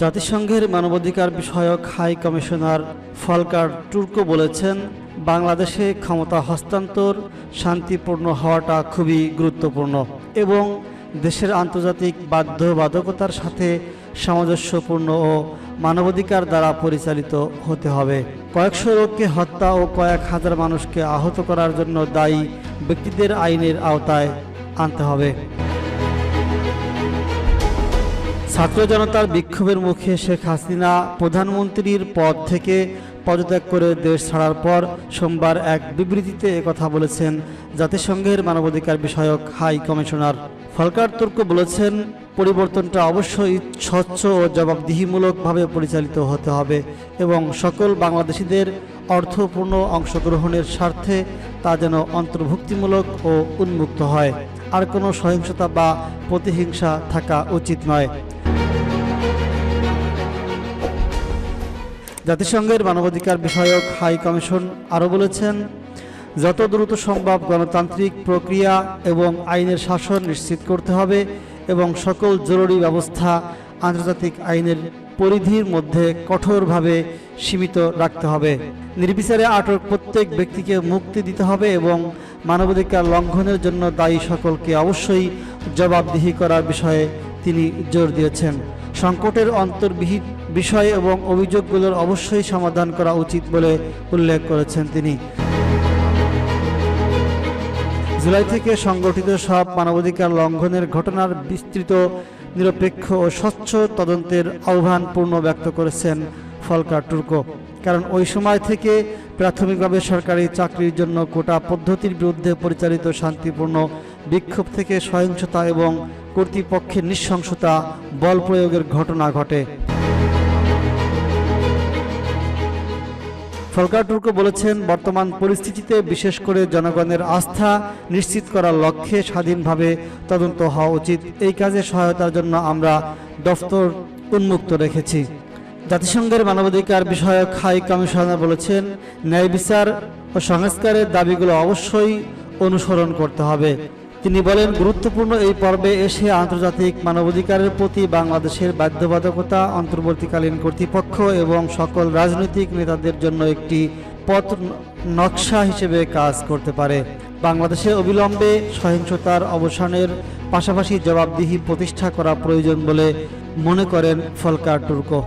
জাতিসংঘের মানবাধিকার বিষয়ক হাই কমিশনার ফলকার টুর্কো বলেছেন, বাংলাদেশে ক্ষমতা হস্তান্তর শান্তিপূর্ণ হওয়াটা খুবই গুরুত্বপূর্ণ এবং দেশের আন্তর্জাতিক বাধ্যবাধকতার সাথে সামঞ্জস্যপূর্ণ ও মানবাধিকার দ্বারা পরিচালিত হতে হবে। কয়েকশো লোককে হত্যা ও কয়েক হাজার মানুষকে আহত করার জন্য দায়ী ব্যক্তিদের আইনের আওতায় আনতে হবে। ছাত্র জনতার বিক্ষোভের মুখে শেখ হাসিনা প্রধানমন্ত্রীর পদ থেকে পদত্যাগ করে দেশ ছাড়ার পর সোমবার এক বিবৃতিতে একথা বলেছেন জাতিসংঘের মানবাধিকার বিষয়ক হাই কমিশনার। ফলকার তুর্ক বলেছেন, পরিবর্তনটা অবশ্যই স্বচ্ছ ও জবাবদিহিমূলকভাবে পরিচালিত হতে হবে এবং সকল বাংলাদেশিদের অর্থপূর্ণ অংশগ্রহণের স্বার্থে তা যেন অন্তর্ভুক্তিমূলক ও উন্মুক্ত হয়। আর কোনো সহিংসতা বা প্রতিহিংসা থাকা উচিত নয়। জাতিসংঘের মানবাধিকার বিষয়ক হাই কমিশন আরও বলেছেন, যত দ্রুত সম্ভব গণতান্ত্রিক প্রক্রিয়া এবং আইনের শাসন নিশ্চিত করতে হবে এবং সকল জরুরি ব্যবস্থা আন্তর্জাতিক আইনের পরিধির মধ্যে কঠোরভাবে সীমিত রাখতে হবে। নির্বিচারে আটক প্রত্যেক ব্যক্তিকে মুক্তি দিতে হবে এবং মানবাধিকার লঙ্ঘনের জন্য দায়ী সকলকে অবশ্যই জবাবদিহি করার বিষয়ে তিনি জোর দিয়েছেন। সংকটের অন্তর্বিহিত বিষয় এবং অভিযোগগুলোর অবশ্যই সমাধান করা উচিত বলে উল্লেখ করেছেন তিনি। জুলাই থেকে সংগঠিত সব মানবাধিকার লঙ্ঘনের ঘটনার বিস্তৃত, নিরপেক্ষ ও স্বচ্ছ তদন্তের আহ্বান পূর্ণ ব্যক্ত করেছেন ফলকার টুর্কো কারণ ওই সময় থেকে প্রাথমিকভাবে সরকারি চাকরির জন্য কোটা পদ্ধতির বিরুদ্ধে পরিচালিত শান্তিপূর্ণ বিক্ষোভ থেকে সহিংসতা এবং কর্তৃপক্ষের নৃশংসতা বল প্রয়োগের ঘটনা ঘটে। ফলকার টুর্কো বলেছেন, বর্তমান পরিস্থিতিতে বিশেষ করে জনগণের আস্থা নিশ্চিত করার লক্ষ্যে স্বাধীনভাবে তদন্ত হওয়া উচিত। এই কাজে সহায়তার জন্য আমরা দফতর উন্মুক্ত রেখেছি। জাতিসংঘের মানবাধিকার বিষয়ক হাই কমিশনার বলেছেন, ন্যায় বিচার ও সংস্কারের দাবিগুলো অবশ্যই অনুসরণ করতে হবে। তিনি বলেন, গুরুত্বপূর্ণ এই পর্বে এসে আন্তর্জাতিক মানবাধিকারের প্রতি বাংলাদেশের বাধ্যবাধকতা অন্তর্বর্তীকালীন কর্তৃপক্ষ এবং সকল রাজনৈতিক নেতাদের জন্য একটি পথ নকশা হিসেবে কাজ করতে পারে। বাংলাদেশে অবিলম্বে সহিংসতার অবসানের পাশাপাশি জবাবদিহি প্রতিষ্ঠা করা প্রয়োজন বলে মনে করেন ফলকার টুর্কো